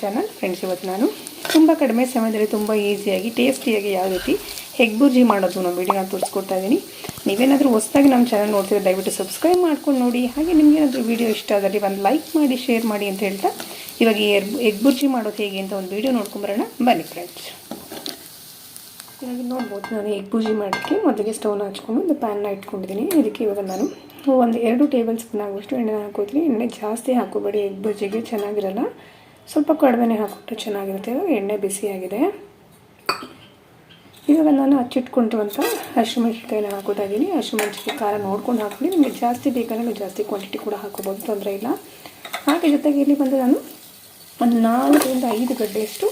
Channel friends ಇವತ್ತು ನಾನು ತುಂಬ ಕಡಿಮೆ ಸಮಯದಲ್ಲಿ ತುಂಬ ಈಸಿಯಾಗಿ ಟೇಸ್ಟಿಯಾಗಿ ಯಾವ ರೀತಿ ಎಗ್ ಬುರ್ಜಿ ಮಾಡೋದು ನಮ್ಮ ವೀಡಿಯೋನ ತೋರಿಸ್ಕೊಡ್ತಾ ಇದ್ದೀನಿ. ನೀವೇನಾದರೂ ಹೊಸದಾಗಿ ನಮ್ಮ ಚಾನಲ್ ನೋಡ್ತೀರಾ ದಯವಿಟ್ಟು ಸಬ್ಸ್ಕ್ರೈಬ್ ಮಾಡ್ಕೊಂಡು ನೋಡಿ. ಹಾಗೆ ನಿಮಗೇನಾದರೂ ವಿಡಿಯೋ ಇಷ್ಟ ಆದಲ್ಲಿ ಒಂದು ಲೈಕ್ ಮಾಡಿ ಶೇರ್ ಮಾಡಿ ಅಂತ ಹೇಳ್ತಾ ಇವಾಗ ಎರ್ ಎಗ್ ಬುರ್ಜಿ ಮಾಡೋದು ಹೇಗೆ ಅಂತ ಒಂದು ವೀಡಿಯೋ ನೋಡ್ಕೊಂಬರೋಣ. ಬನ್ನಿ ಫ್ರೆಂಡ್ಸ್ ಇವಾಗ ನೋಡ್ಬೋದು, ನಾನು ಎಗ್ ಬುರ್ಜಿ ಮಾಡೋಕ್ಕೆ ಮೊದಲಿಗೆ ಸ್ಟವ್ನ ಹಚ್ಕೊಂಡು ಒಂದು ಪ್ಯಾನ್ನ ಇಟ್ಕೊಂಡಿದ್ದೀನಿ. ಇದಕ್ಕೆ ಇವಾಗ ನಾನು ಒಂದು ಎರಡು ಟೇಬಲ್ ಸ್ಪೂನ್ ಆಗುವಷ್ಟು ಎಣ್ಣೆ ಹಾಕೋತೀನಿ ಎಣ್ಣೆ ಜಾಸ್ತಿ ಹಾಕೋಬೇಡಿ ಎಗ್ ಬುರ್ಜಿಗೆ ಚೆನ್ನಾಗಿರಲ್ಲ. ಸ್ವಲ್ಪ ಕಡಿಮೆನೆ ಹಾಕಿಬಿಟ್ಟು ಚೆನ್ನಾಗಿರುತ್ತೆ. ಇವಾಗ ಎಣ್ಣೆ ಬಿಸಿಯಾಗಿದೆ. ಇವಾಗ ನಾನು ಹಚ್ಚಿಟ್ಕೊಂಡಿರುವಂಥ ಹಸಿಮೆಣ್ಸಿಕಾಯಿನ ಹಾಕೋತಾ ಇದ್ದೀನಿ. ಹಸಿಮೆಣ್ಸಿನ್ಕಾಯಿ ಖಾರ ನೋಡ್ಕೊಂಡು ಹಾಕ್ತೀನಿ ನಿಮಗೆ ಜಾಸ್ತಿ ಬೇಕಂದ್ರೆ ಜಾಸ್ತಿ ಕ್ವಾಂಟಿಟಿ ಕೂಡ ಹಾಕೋಬೋದು, ತೊಂದರೆ ಇಲ್ಲ. ಹಾಗೆ ಜೊತೆಗೆ ಇಲ್ಲಿ ಬಂದು ನಾನು ಒಂದು ನಾಲ್ಕರಿಂದ ಐದು ಗಡ್ಡೆಯಷ್ಟು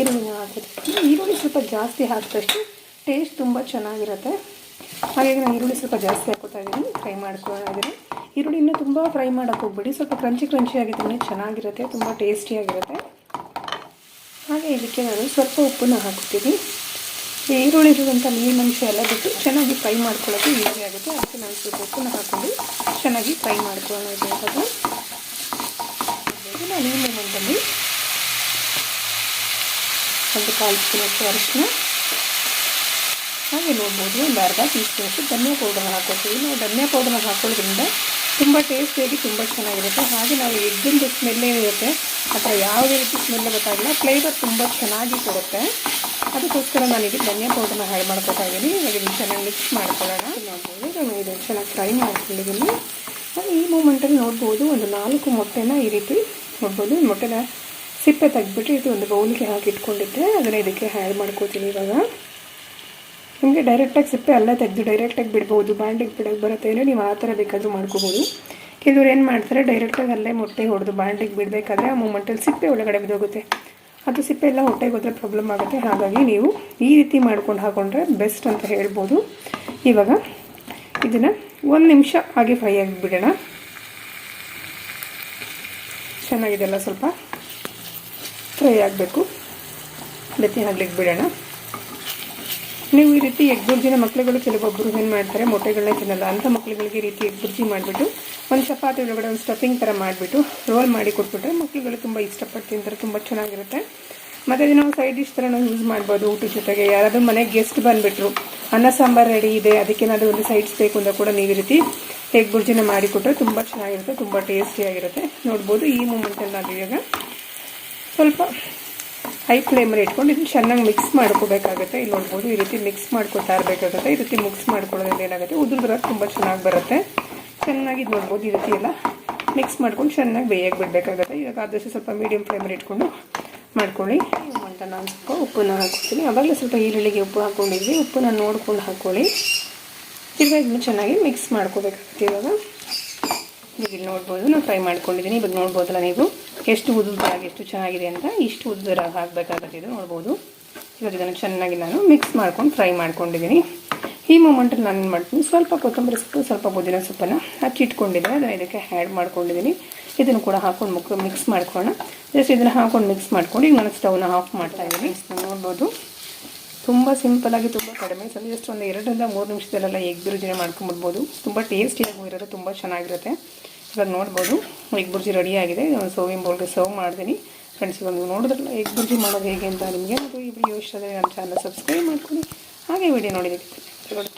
ಈರುಳ್ಳಿನ ಹಾಕಿರ್ತೀನಿ ಈರುಳ್ಳಿ ಸ್ವಲ್ಪ ಜಾಸ್ತಿ ಹಾಕಿದಷ್ಟು ಟೇಸ್ಟ್ ತುಂಬ ಚೆನ್ನಾಗಿರುತ್ತೆ. ಹಾಗಾಗಿ ನಾನು ಈರುಳ್ಳಿ ಸ್ವಲ್ಪ ಜಾಸ್ತಿ ಹಾಕೋತಾ ಇದ್ದೀನಿ. ಫ್ರೈ ಮಾಡ್ಕೊಳ್ತಾ ಇದನ್ನು ಈರುಳ್ಳಿನ ತುಂಬ ಫ್ರೈ ಮಾಡೋಕ್ಕೆ ಹೋಗ್ಬೇಡಿ. ಸ್ವಲ್ಪ ಕ್ರಂಚಿ ಕ್ರಂಚಿ ಆಗಿದ್ರೆ ಚೆನ್ನಾಗಿರುತ್ತೆ, ತುಂಬ ಟೇಸ್ಟಿಯಾಗಿರುತ್ತೆ ಹಾಗೆ ಇದಕ್ಕೆ ನಾನು ಸ್ವಲ್ಪ ಉಪ್ಪನ್ನು ಹಾಕ್ತೀನಿ ಈ ಈರುಳ್ಳಿ ಇರುವಂಥ ನೀರಿನಂಶ ಎಲ್ಲ ಬಿಟ್ಟು ಚೆನ್ನಾಗಿ ಫ್ರೈ ಮಾಡ್ಕೊಳ್ಳೋದು ಈಸಿ ಆಗುತ್ತೆ. ಅದಕ್ಕೆ ನಾನು ಸ್ವಲ್ಪ ಉಪ್ಪನ್ನು ಹಾಕ್ಕೊಂಡು ಚೆನ್ನಾಗಿ ಫ್ರೈ ಮಾಡ್ಕೊಳ್ಳೋದು ನಾನು ಈ ಒಂದು ಕಾಲು ಸ್ಪೂನಷ್ಟು ಅರಿಶಿನ ಹಾಗೆ ನೋಡ್ಬೋದು, ಒಂದು ಅರ್ಧ ಟೀ ಸ್ಪೂನಷ್ಟು ಧನಿಯಾ ಪೌಡರ್ ಹಾಕೋತೀವಿ ನಾವು ಧನಿಯಾ ಪೌಡರ್ ಹಾಕೊಳ್ಳೋದ್ರಿಂದ ತುಂಬ ಟೇಸ್ಟಿಯಾಗಿ ತುಂಬ ಚೆನ್ನಾಗಿರುತ್ತೆ. ಹಾಗೆ ನಾವು ಎಗ್ಗಿಂದು ಸ್ಮೆಲ್ ಏನಿರುತ್ತೆ ಅಥವಾ ಯಾವುದೇ ರೀತಿ ಸ್ಮೆಲ್ ಗೊತ್ತಾಗಲ್ಲ. ಫ್ಲೇವರ್ ತುಂಬ ಚೆನ್ನಾಗಿ ಕೊಡುತ್ತೆ. ಅದಕ್ಕೋಸ್ಕರ ನಾನೀಗ ಧನಿಯಾ ಪೌಡರ್ನ ಹ್ಯಾಡ್ ಮಾಡ್ಕೊತಾ ಇದ್ದೀನಿ. ಇವಾಗ ಇದನ್ನು ಚೆನ್ನಾಗಿ ಮಿಕ್ಸ್ ಮಾಡ್ಕೊಳ್ಳೋಣ. ನೋಡ್ಬೋದು ನಾನು ಇದನ್ನು ಚೆನ್ನಾಗಿ ಫ್ರೈ ಮಾಡ್ಕೊಂಡಿದ್ದೀನಿ ಈ ಮೂಮೆಂಟಲ್ಲಿ ನೋಡ್ಬೋದು, ಒಂದು ನಾಲ್ಕು ಮೊಟ್ಟೆನ ಈ ರೀತಿ ನೋಡ್ಬೋದು. ಮೊಟ್ಟೆನ ಸಿಪ್ಪೆ ತೆಗೆದ್ಬಿಟ್ಟು ಇದು ಒಂದು ಬೌಲ್ಗೆ ಹಾಕಿ ಇಟ್ಕೊಂಡಿದ್ದೆ. ಅದನ್ನು ಇದಕ್ಕೆ ಹ್ಯಾಡ್ ಮಾಡ್ಕೋತೀನಿ ಇವಾಗ. ನಿಮಗೆ ಡೈರೆಕ್ಟಾಗಿ ಸಿಪ್ಪೆ ಅಲ್ಲೇ ತೆಗೆದು ಡೈರೆಕ್ಟಾಗಿ ಬಿಡ್ಬೋದು ಬಾಂಡಿಗೆ ಬಿಡೋಕ್ಕೆ ಬರುತ್ತೆ ಅಂದರೆ ನೀವು ಆ ಥರ ಬೇಕಾದರೂ ಮಾಡ್ಕೋಬೋದು. ಕೆಲವ್ರು ಏನು ಮಾಡ್ತಾರೆ ಡೈರೆಕ್ಟಾಗಿ ಅಲ್ಲೇ ಮೊಟ್ಟೆ ಹೊಡೆದು ಬಾಂಡಿಗೆ ಬಿಡಬೇಕಾದ್ರೆ ಆ ಮೂಮೆಂಟಲ್ಲಿ ಸಿಪ್ಪೆ ಒಳಗಡೆ ಬಿದ್ದೋಗುತ್ತೆ. ಅದು ಸಿಪ್ಪೆ ಎಲ್ಲ ಹೊಟ್ಟೆಗೆ ಹೋದರೆ ಪ್ರಾಬ್ಲಮ್ ಆಗುತ್ತೆ. ಹಾಗಾಗಿ ನೀವು ಈ ರೀತಿ ಮಾಡ್ಕೊಂಡು ಹಾಕೊಂಡ್ರೆ ಬೆಸ್ಟ್ ಅಂತ ಹೇಳ್ಬೋದು. ಇವಾಗ ಇದನ್ನು ಒಂದು ನಿಮಿಷ ಹಾಗೆ ಫ್ರೈ ಆಗಿಬಿಡೋಣ ಚೆನ್ನಾಗಿದೆಲ್ಲ ಸ್ವಲ್ಪ? ಫ್ರೈ ಆಗಬೇಕು. ಬೆತ್ತಿ ಹಾಕ್ಲಿಕ್ಕೆ ಬಿಡೋಣ. ನೀವು ಈ ರೀತಿ ಎಗ್ ಬುರ್ಜಿನ ಮಕ್ಕಳುಗಳು ಕೆಲವೊಬ್ಬರು ಏನು ಮಾಡ್ತಾರೆ ಮೊಟ್ಟೆಗಳನ್ನ ತಿನ್ನಲ್ಲ, ಅಂಥ ಮಕ್ಳುಗಳಿಗೆ ಈ ರೀತಿ ಎಗ್ ಬುರ್ಜಿ ಮಾಡಿಬಿಟ್ಟು ಒಂದು ಚಪಾತಿ ಒಳಗಡೆ ಒಂದು ಸ್ಟಫಿಂಗ್ ಥರ ಮಾಡಿಬಿಟ್ಟು ರೋಲ್ ಮಾಡಿ ಕೊಟ್ಬಿಟ್ರೆ ಮಕ್ಳುಗಳು ತುಂಬ ಇಷ್ಟಪಟ್ಟು ತಿಂತಾರೆ, ತುಂಬ ಚೆನ್ನಾಗಿರುತ್ತೆ. ಮತ್ತು ಇದನ್ನು ನಾವು ಸೈಡ್ ಡಿಶ್ ಥರ ನಾವು ಯೂಸ್ ಮಾಡ್ಬೋದು ಊಟದ ಜೊತೆಗೆ. ಯಾರಾದರೂ ಮನೆಗೆ ಗೆಸ್ಟ್ ಬಂದುಬಿಟ್ರು, ಅನ್ನ ಸಾಂಬಾರು ರೆಡಿ ಇದೆ ಅದಕ್ಕೇನಾದರೂ ಒಂದು ಸೈಡ್ಸ್ ಬೇಕು ಅಂತ ಕೂಡ ನೀವು ಈ ರೀತಿ ಎಗ್ ಬುರ್ಜಿನ ಮಾಡಿಕೊಟ್ರೆ ತುಂಬ ಚೆನ್ನಾಗಿರುತ್ತೆ, ತುಂಬ ಟೇಸ್ಟಿಯಾಗಿರುತ್ತೆ ನೋಡ್ಬೋದು ಈ ಮೂಮೆಂಟಲ್ಲಿ ನಾವು ಇವಾಗ ಸ್ವಲ್ಪ ಹೈ ಫ್ಲೇಮಲ್ಲಿ ಇಟ್ಕೊಂಡು ಇದನ್ನು ಚೆನ್ನಾಗಿ ಮಿಕ್ಸ್ ಮಾಡ್ಕೋಬೇಕಾಗುತ್ತೆ. ಇಲ್ಲಿ ನೋಡ್ಬೋದು ಈ ರೀತಿ ಮಿಕ್ಸ್ ಮಾಡ್ಕೊತಾ ಇರಬೇಕಾಗುತ್ತೆ. ಈ ರೀತಿ ಮಿಕ್ಸ್ ಮಾಡ್ಕೊಳ್ಳೋದ್ರಿಂದ ಏನಾಗುತ್ತೆ? ಉದುರು ತುಂಬ ಚೆನ್ನಾಗಿ ಬರುತ್ತೆ. ಚೆನ್ನಾಗಿ ಇದು ನೋಡ್ಬೋದು ಈ ರೀತಿ ಎಲ್ಲ ಮಿಕ್ಸ್ ಮಾಡ್ಕೊಂಡು ಚೆನ್ನಾಗಿ ಬೇಯಕ್ಕೆ ಬಿಡಬೇಕಾಗುತ್ತೆ. ಇವಾಗ ಆದಷ್ಟು ಸ್ವಲ್ಪ ಮೀಡಿಯಮ್ ಫ್ಲೇಮಲ್ಲಿ ಇಟ್ಕೊಂಡು ಮಾಡ್ಕೊಳ್ಳಿ. ಅಂತ ನಾನು ಸ್ವಲ್ಪ ಉಪ್ಪನ್ನ ಹಾಕ್ಕೊಳ್ತೀನಿ ಆವಾಗಲೇ ಸ್ವಲ್ಪ ಈರುಳ್ಳಿಗೆ ಉಪ್ಪು ಹಾಕ್ಕೊಂಡಿದ್ವಿ ಉಪ್ಪನ್ನ ನೋಡ್ಕೊಂಡು ಹಾಕ್ಕೊಳ್ಳಿ ತಿರ್ಗಾ ಇದನ್ನು ಚೆನ್ನಾಗಿ ಮಿಕ್ಸ್ ಮಾಡ್ಕೋಬೇಕಾಗುತ್ತೆ ಇವಾಗ. ಈಗ ಇಲ್ಲಿ ನೋಡ್ಬೋದು, ನಾನು ಫ್ರೈ ಮಾಡ್ಕೊಂಡಿದ್ದೀನಿ. ಇವಾಗ ನೋಡ್ಬೋದಲ್ಲ ನೀವು? ಎಷ್ಟು ಉದ್ದಾಗಿ ಎಷ್ಟು ಚೆನ್ನಾಗಿದೆ ಅಂತ ಇಷ್ಟು ಉದ್ದ ಹಾಕಬೇಕಾಗತ್ತೆ ಇದು ನೋಡ್ಬೋದು. ಇವಾಗ ಇದನ್ನು ಚೆನ್ನಾಗಿ ನಾನು ಮಿಕ್ಸ್ ಮಾಡ್ಕೊಂಡು ಫ್ರೈ ಮಾಡ್ಕೊಂಡಿದ್ದೀನಿ. ಈ ಮೂಮೆಂಟಲ್ಲಿ ನಾನು ಮಾಡ್ತೀನಿ, ಸ್ವಲ್ಪ ಕೊತ್ತಂಬರಿ ಸೊಪ್ಪು, ಸ್ವಲ್ಪ ಪುದೀನ ಸೊಪ್ಪನ್ನು ಹಚ್ಚಿಟ್ಕೊಂಡಿದ್ದೆ ಅದನ್ನು ಇದಕ್ಕೆ ಆ್ಯಡ್ ಮಾಡ್ಕೊಂಡಿದ್ದೀನಿ. ಇದನ್ನು ಕೂಡ ಹಾಕೊಂಡು ಮುಕ್ ಮಿಕ್ಸ್ ಮಾಡ್ಕೊಳ್ಳೋಣ. ಜಸ್ಟ್ ಇದನ್ನು ಹಾಕೊಂಡು ಮಿಕ್ಸ್ ಮಾಡ್ಕೊಂಡು ಈಗ ನಾನು ಸ್ಟವ್ನ ಆಫ್ ಮಾಡ್ತಾ ಇದ್ದೀನಿ. ನೋಡ್ಬೋದು. ತುಂಬ ಸಿಂಪಲಾಗಿ ತುಂಬ ಕಡಿಮೆ. ಸಮಯ ಜಸ್ಟ್ ಒಂದು ಎರಡರಿಂದ ಮೂರು ನಿಮಿಷದಲ್ಲೆಲ್ಲ ಎಗ್ ಬಿರುಜಿನ ಮಾಡ್ಕೊಂಬಿಡ್ಬೋದು ತುಂಬ ಟೇಸ್ಟಿಯಾಗೂ ಇರೋದು ತುಂಬ ಚೆನ್ನಾಗಿರುತ್ತೆ. ಇವಾಗ ನೋಡ್ಬೋದು, ಎಗ್ ಬುರ್ಜಿ ರೆಡಿಯಾಗಿದೆ ನಾನು ಸೋವಿನ ಬೌಲ್ಗೆ ಸರ್ವ್ ಮಾಡ್ತೀನಿ. ಫ್ರೆಂಡ್ಸ್ ಇವಾಗ ನೀವು ನೋಡಿದ್ರಲ್ಲ, ಎಗ್ ಬುರ್ಜಿ ಮಾಡೋದು ಹೇಗೆ ಅಂತ ನಿಮಗೆ ಅದು ಈ ವಿಡಿಯೋ ಇಷ್ಟ ಆದರೆ ನಮ್ಮ ಚಾನಲ್ ಸಬ್ಸ್ಕ್ರೈಬ್ ಮಾಡ್ಕೊಳ್ಳಿ. ಹಾಗೆ ವಿಡಿಯೋ ನೋಡಿದ್ದಕ್ಕೆ.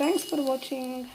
Thanks for watching